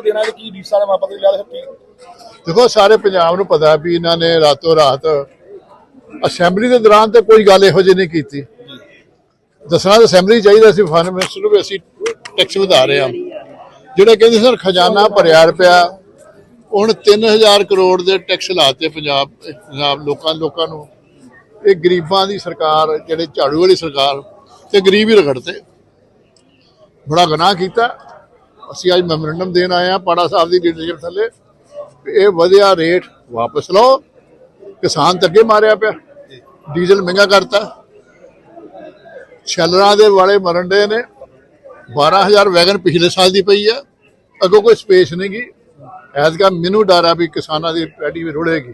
ਵਾਪਸ ਦੇਣਾ ਤੇ ਕੀ ਡੀਸਾ ਨੇ ਵਾਪਸ ਦੇ ਲਿਆ ਕੀ? ਦੇਖੋ, ਸਾਰੇ ਪੰਜਾਬ ਨੂੰ ਪਤਾ ਵੀ ਇਹਨਾਂ ਨੇ ਰਾਤੋਂ ਰਾਤ ਅਸੈਂਬਲੀ ਦੇ ਦੌਰਾਨ ਤੇ ਕੋਈ ਗੱਲ ਇਹੋ ਜਿਹੀ ਨਹੀਂ ਕੀਤੀ। ਦੱਸਣਾ ਤਾਂ ਅਸੈਂਬਲੀ ਚਾਹੀਦਾ ਸੀ ਫਾਈਨੈਂਸ ਮਿਨਿਸਟਰ ਨੂੰ ਵੀ ਅਸੀਂ ਟੈਕਸ ਵਧਾ ਰਹੇ ਹਾਂ। ਜਿਹੜੇ ਕਹਿੰਦੇ ਸਰ ਖਜ਼ਾਨਾ ਭਰਿਆ ਰੁਪਿਆ ਹੁਣ 3000 ਕਰੋੜ ਦੇ ਟੈਕਸ ਲਾਤੇ ਪੰਜਾਬ ਪੰਜਾਬ ਲੋਕਾਂ ਲੋਕਾਂ ਨੂੰ। ਇਹ ਗਰੀਬਾਂ ਦੀ ਸਰਕਾਰ, ਜਿਹੜੇ ਝਾੜੂ ਵਾਲੀ ਸਰਕਾਰ, ਤੇ ਗਰੀਬ ਹੀ ਰਗੜਤੇ। ਬੜਾ ਗੁਨਾਹ ਕੀਤਾ। ਅਸੀਂ ਅੱਜ ਮੈਮੋਰੰਡਮ ਦੇਣ ਆਏ ਆ ਪਾੜਾ ਸਾਹਿਬ ਦੀ ਲੀਡਰਸ਼ਿਪ ਥੱਲੇ ਵੀ ਇਹ ਵਧਿਆ ਰੇਟ ਵਾਪਸ ਲਓ। ਕਿਸਾਨ ਤਾਂ ਮਾਰਿਆ ਪਿਆ। ਡੀਜ਼ਲ ਮਹਿੰਗਾ ਕਰਤਾ। ਛਲਰਾਂ ਦੇ ਵਾਲੇ ਮਰਨ ਦੇ ਨੇ। 12000 ਵੈਗਨ ਪਿਛਲੇ ਸਾਲ ਦੀ ਪਈ ਆ। ਅੱਗੋਂ ਕੋਈ ਸਪੇਸ ਨਹੀਂ ਗੀ। ਐਤਕਾ ਮੈਨੂੰ ਡਰ ਆ ਵੀ ਕਿਸਾਨਾਂ ਦੀ ਪੈੜੀ ਵੀ ਰੁੜੇਗੀ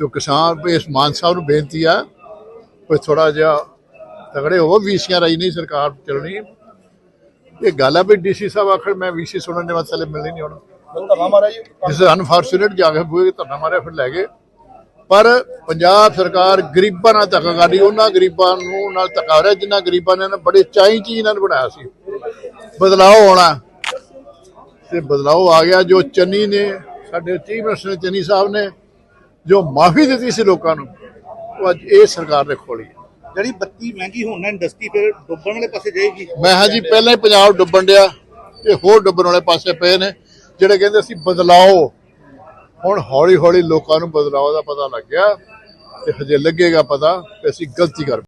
ਜੋ ਕਿਸਾਨ ਇਸ ਮਾਨ ਸਾਹਿਬ ਨੂੰ ਬੇਨਤੀ ਆ, ਕੋਈ ਥੋੜਾ ਜਿਹਾ ਤਗੜੇ ਹੋਵੋ ਵੀਸੀਆਂ ਰਾਈ ਨਹੀਂ ਸਰਕਾਰ ਚੱਲਣੀ। ਇਹ ਗੱਲ ਆ ਵੀ ਡੀਸੀ ਸਾਹਿਬ ਆਖਰ ਮੈਂ ਵੀਸੀ ਸੁਣਨ ਦੇ ਮਸਲੇ ਮਿਲਣੀ ਨਹੀਂ ਹੁਣ। ਧਰਨਾ ਮਾਰਿਆ ਜੀ। ਜਿਸ ਅਨਫੋਰਚੂਨੇਟ ਜਾ ਕੇ ਬੂਹੇ ਧਰਨਾ ਮਾਰਿਆ ਫਿਰ ਲੈ ਗਏ। ਪਰ ਪੰਜਾਬ ਸਰਕਾਰ ਗਰੀਬਾਂ ਨਾਲ ਧੱਕਾ ਕਰਦੀ ਉਹਨਾਂ ਗਰੀਬਾਂ ਨੂੰ ਨਾਲ ਧੱਕਾ ਹੋ ਰਿਹਾ ਜਿਨ੍ਹਾਂ ਗਰੀਬਾਂ ਨੇ ਬੜੇ ਚਾਈ ਚੀਜ਼ ਇਹਨਾਂ ਨੇ ਬਣਾਇਆ ਸੀ। ਬਦਲਾਅ ਆਉਣਾ। ਤੇ ਬਦਲਾਅ ਆ ਗਿਆ ਜੋ ਚੰਨੀ ਨੇ ਸਾਡੇ ਚੀਫ ਮਿਨਿਸਟਰ ਚੰਨੀ ਸਾਹਿਬ ਨੇ ਜੋ ਮਾਫੀ ਦਿੱਤੀ ਸੀ ਲੋਕਾਂ ਨੂੰ ਉਹ ਅੱਜ ਇਹ ਸਰਕਾਰ ਨੇ ਖੋਲੀ ਜਿਹੜੀ ਬੱਤੀ ਮਹਿੰਗੀ ਹੋਣ ਨਾਲ ਇੰਡਸਟਰੀ ਫਿਰ ਡੁੱਬਣ ਵਾਲੇ ਪਾਸੇ ਜਾਏਗੀ? ਮੈਂ ਹਾਂ ਜੀ, ਪਹਿਲਾਂ ਹੀ ਪੰਜਾਬ ਡੁੱਬਣ ਡਿਆ ਇਹ ਹੋਰ ਡੁੱਬਣ ਵਾਲੇ ਪਾਸੇ ਪਏ ਨੇ, ਜਿਹੜੇ ਕਹਿੰਦੇ ਸੀ ਬਦਲਾਓ। ਹੁਣ ਹੌਲੀ ਹੌਲੀ ਲੋਕਾਂ ਨੂੰ ਬਦਲਾਓ ਦਾ ਪਤਾ ਲੱਗ ਗਿਆ ਤੇ ਹਜੇ ਲੱਗੇਗਾ ਪਤਾ ਕਿ ਅਸੀਂ ਗਲਤੀ ਕਰ